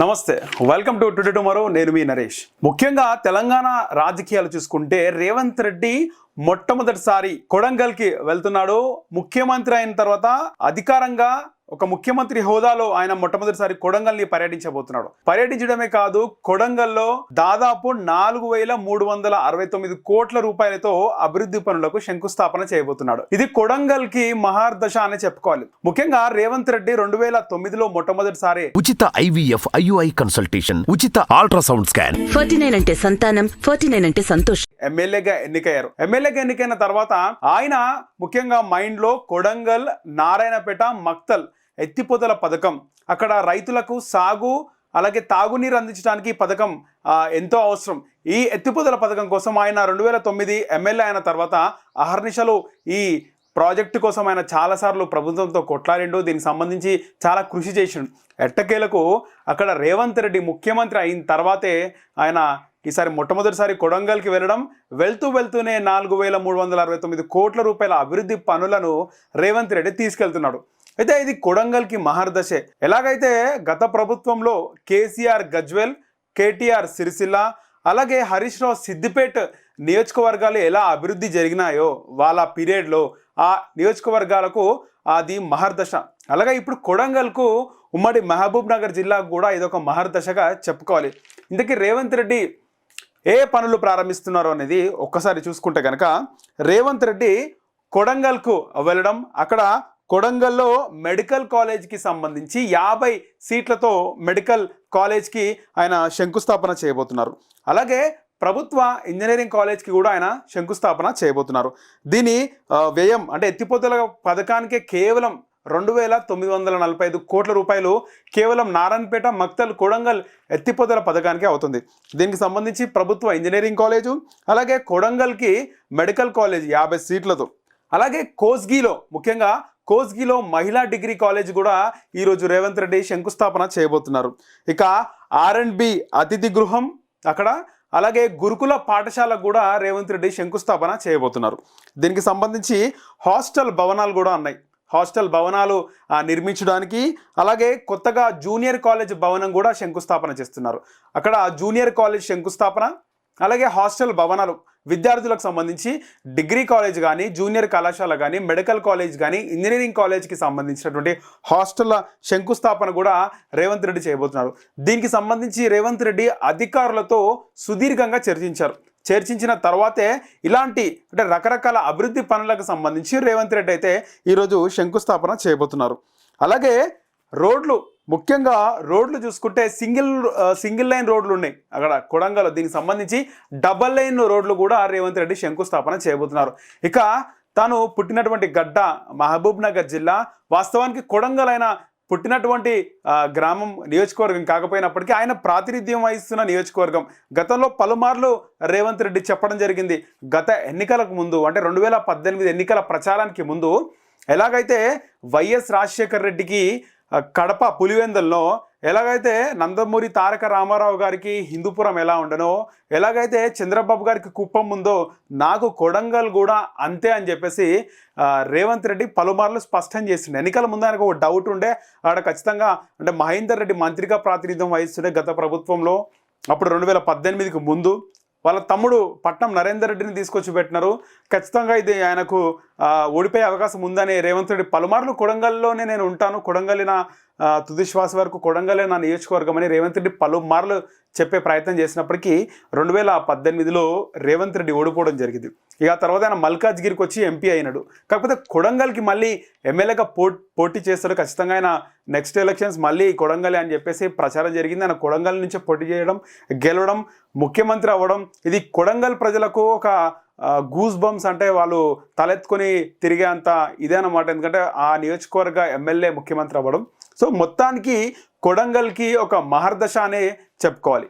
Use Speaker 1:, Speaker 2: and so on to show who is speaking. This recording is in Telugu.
Speaker 1: నమస్తే వెల్కమ్ టు టుడే టుమారో నేను మీ నరేష్. ముఖ్యంగా తెలంగాణ రాజకీయాలు చూసుకుంటే రేవంత్ రెడ్డి మొట్టమొదటిసారి కొడంగల్కి వెళ్తున్నాడు. ముఖ్యమంత్రి అయిన తర్వాత అధికారంగా ఒక ముఖ్యమంత్రి హోదాలో ఆయన మొట్టమొదటిసారి కొడంగల్ని పర్యటించబోతున్నాడు. పర్యటించడమే కాదు కొడంగల్లో దాదాపు నాలుగు వేల మూడు వందల అరవై తొమ్మిది కోట్ల రూపాయలతో అభివృద్ధి పనులకు శంకుస్థాపన చేయబోతున్నాడు. ఇది కొడంగల్కి మహార్దశ అని చెప్పుకోవాలి. ముఖ్యంగా రేవంత్ రెడ్డి రెండు వేల తొమ్మిదిలో మొట్టమొదటిసారి
Speaker 2: ఉచిత ఐవీఎఫ్ ఐయుఐ కన్సల్టేషన్ ఉచిత అల్ట్రాసౌండ్ స్కాన్.
Speaker 3: ఫార్టీ నైన్ అంటే సంతానం ఫార్టీ నైన్ అంటే సంతోషం.
Speaker 1: ఎమ్మెల్యేగా ఎన్నికయ్యారు. ఎమ్మెల్యేగా ఎన్నికైన తర్వాత ఆయన ముఖ్యంగా మైండ్లో కొడంగల్ నారాయణపేట మక్తల్ ఎత్తిపోతల పథకం. అక్కడ రైతులకు సాగు అలాగే తాగునీరు అందించడానికి ఈ పథకం ఎంతో అవసరం. ఈ ఎత్తిపోతల పథకం కోసం ఆయన రెండు వేల తొమ్మిది ఎమ్మెల్యే అయిన తర్వాత అహర్నిశలు ఈ ప్రాజెక్టు కోసం ఆయన చాలాసార్లు ప్రభుత్వంతో కొట్లాడిండు. దీనికి సంబంధించి చాలా కృషి చేసిండు. ఎట్టకేలకు అక్కడ రేవంత్ రెడ్డి ముఖ్యమంత్రి అయిన తర్వాతే ఆయన ఈసారి మొట్టమొదటిసారి కొడంగల్కి వెళ్ళడం వెళ్తూ వెళ్తూనే నాలుగు వేల మూడు వందల అరవై తొమ్మిది కోట్ల రూపాయల అభివృద్ధి పనులను రేవంత్ రెడ్డి తీసుకెళ్తున్నాడు. అయితే ఇది కొడంగల్కి మహర్దశే ఎలాగైతే గత ప్రభుత్వంలో కేసీఆర్ గజ్వెల్ కేటీఆర్ సిరిసిల్ల అలాగే హరీష్ రావు సిద్దిపేట్ నియోజకవర్గాలు ఎలా అభివృద్ధి జరిగినాయో వాళ్ళ పీరియడ్లో ఆ నియోజకవర్గాలకు అది మహర్దశ అలాగే ఇప్పుడు కొడంగల్కు ఉమ్మడి మహబూబ్ నగర్ జిల్లాకు కూడా ఇదొక మహర్దశగా చెప్పుకోవాలి. ఇందుకే రేవంత్ రెడ్డి ఏ పనులు ప్రారంభిస్తున్నారో అనేది ఒక్కసారి చూసుకుంటే కనుక రేవంత్ రెడ్డి కొడంగల్కు వెళ్ళడం అక్కడ కొడంగల్లో మెడికల్ కాలేజ్కి సంబంధించి యాభై సీట్లతో మెడికల్ కాలేజ్కి ఆయన శంకుస్థాపన చేయబోతున్నారు. అలాగే ప్రభుత్వ ఇంజనీరింగ్ కాలేజ్కి కూడా ఆయన శంకుస్థాపన చేయబోతున్నారు. దీని వ్యయం అంటే ఎత్తిపోతల పథకానికే కేవలం రెండు వేల తొమ్మిది వందల నలభై ఐదు కోట్ల రూపాయలు కేవలం నారాయణపేట మక్తల్ కొడంగల్ ఎత్తిపోతల పథకానికే అవుతుంది. దీనికి సంబంధించి ప్రభుత్వ ఇంజనీరింగ్ కాలేజు అలాగే కొడంగల్కి మెడికల్ కాలేజ్ యాభై సీట్లతో. అలాగే కోస్గిలో ముఖ్యంగా కోస్గిలో మహిళా డిగ్రీ కాలేజ్ కూడా ఈరోజు రేవంత్ రెడ్డి శంకుస్థాపన చేయబోతున్నారు. ఇక ఆర్ అండ్ బి అతిథి గృహం అక్కడ అలాగే గురుకుల పాఠశాల కూడా రేవంత్ రెడ్డి శంకుస్థాపన చేయబోతున్నారు. దీనికి సంబంధించి హాస్టల్ భవనాలు కూడా ఉన్నాయి. హాస్టల్ భవనాలు ఆ, నిర్మించడానికి అలాగే కొత్తగా జూనియర్ కాలేజ్ భవనం కూడా శంకుస్థాపన చేస్తున్నారు. అక్కడ జూనియర్ కాలేజ్ శంకుస్థాపన అలాగే హాస్టల్ భవనాలు విద్యార్థులకు సంబంధించి డిగ్రీ కాలేజ్ కానీ జూనియర్ కళాశాల కానీ మెడికల్ కాలేజ్ కానీ ఇంజనీరింగ్ కాలేజ్కి సంబంధించినటువంటి హాస్టల్ల శంకుస్థాపన కూడా రేవంత్ రెడ్డి చేయబోతున్నారు. దీనికి సంబంధించి రేవంత్ రెడ్డి అధికారులతో సుదీర్ఘంగా చర్చించారు. చర్చించిన తర్వాతే ఇలాంటి అంటే రకరకాల అభివృద్ధి పనులకు సంబంధించి రేవంత్ రెడ్డి అయితే ఈరోజు శంకుస్థాపన చేయబోతున్నారు. అలాగే రోడ్లు ముఖ్యంగా రోడ్లు చూసుకుంటే సింగిల్ సింగిల్ లైన్ రోడ్లు ఉన్నాయి. అక్కడ కొడంగల్లో దీనికి సంబంధించి డబల్ లైన్ రోడ్లు కూడా రేవంత్ రెడ్డి శంకుస్థాపన చేయబోతున్నారు. ఇక తాను పుట్టినటువంటి గడ్డ మహబూబ్ నగర్ జిల్లా వాస్తవానికి కొడంగల్ అయిన పుట్టినటువంటి గ్రామం నియోజకవర్గం కాకపోయినప్పటికీ ఆయన ప్రాతినిధ్యం వహిస్తున్న నియోజకవర్గం. గతంలో పలుమార్లు రేవంత్ రెడ్డి చెప్పడం జరిగింది. గత ఎన్నికలకు ముందు అంటే రెండు వేల పద్దెనిమిది ఎన్నికల ప్రచారానికి ముందు ఎలాగైతే వైఎస్ రాజశేఖర్ రెడ్డికి కడప పులివెందుల్లో ఎలాగైతే నందమూరి తారక రామారావు గారికి హిందూపురం ఎలా ఉండనో ఎలాగైతే చంద్రబాబు గారికి కుప్పం ఉందో నాకు కొడంగల్ కూడా అంతే అని చెప్పేసి రేవంత్ రెడ్డి పలుమార్లు స్పష్టం చేసిండే. ఎన్నికల ముందు ఆయనకు ఒక డౌట్ ఉండే ఆడ ఖచ్చితంగా అంటే మహేందర్ రెడ్డి మంత్రిగా ప్రాతినిధ్యం వహిస్తుండే గత ప్రభుత్వంలో. అప్పుడు రెండు వేల పద్దెనిమిదికి ముందు వాళ్ళ తమ్ముడు పట్నం నరేందర్ రెడ్డిని తీసుకొచ్చి పెట్టినారు. ఖచ్చితంగా ఇది ఆయనకు ఓడిపోయే అవకాశం ఉందని రేవంత్ రెడ్డి పలుమార్లు కొడంగల్లోనే నేను ఉంటాను. కొడంగల్ నా తుది శ్వాస వరకు కొడంగలే నా నియోజకవర్గం అని రేవంత్ రెడ్డి పలుమార్లు చెప్పే ప్రయత్నం చేసినప్పటికీ రెండు వేల పద్దెనిమిదిలో రేవంత్ రెడ్డి ఓడిపోవడం జరిగింది. ఇక తర్వాత ఆయన మల్కాజ్గిరికి వచ్చి ఎంపీ అయినాడు. కాకపోతే కొడంగల్కి మళ్ళీ ఎమ్మెల్యేగా పో పోటీ చేస్తాడు. ఖచ్చితంగా ఆయన నెక్స్ట్ ఎలక్షన్స్ మళ్ళీ కొడంగలే అని చెప్పేసి ప్రచారం జరిగింది. ఆయన కొడంగల్ నుంచే పోటీ చేయడం గెలవడం ముఖ్యమంత్రి అవ్వడం ఇది కొడంగల్ ప్రజలకు ఒక గూస్ బంప్స్ అంటే వాళ్ళు తలెత్తుకొని తిరిగే అంత ఇదే అన్నమాట. ఎందుకంటే ఆ నియోజకవర్గ ఎమ్మెల్యే ముఖ్యమంత్రి అవ్వడం. సో మొత్తానికి కొడంగల్కి ఒక మహర్దశ అనే చెప్పుకోవాలి.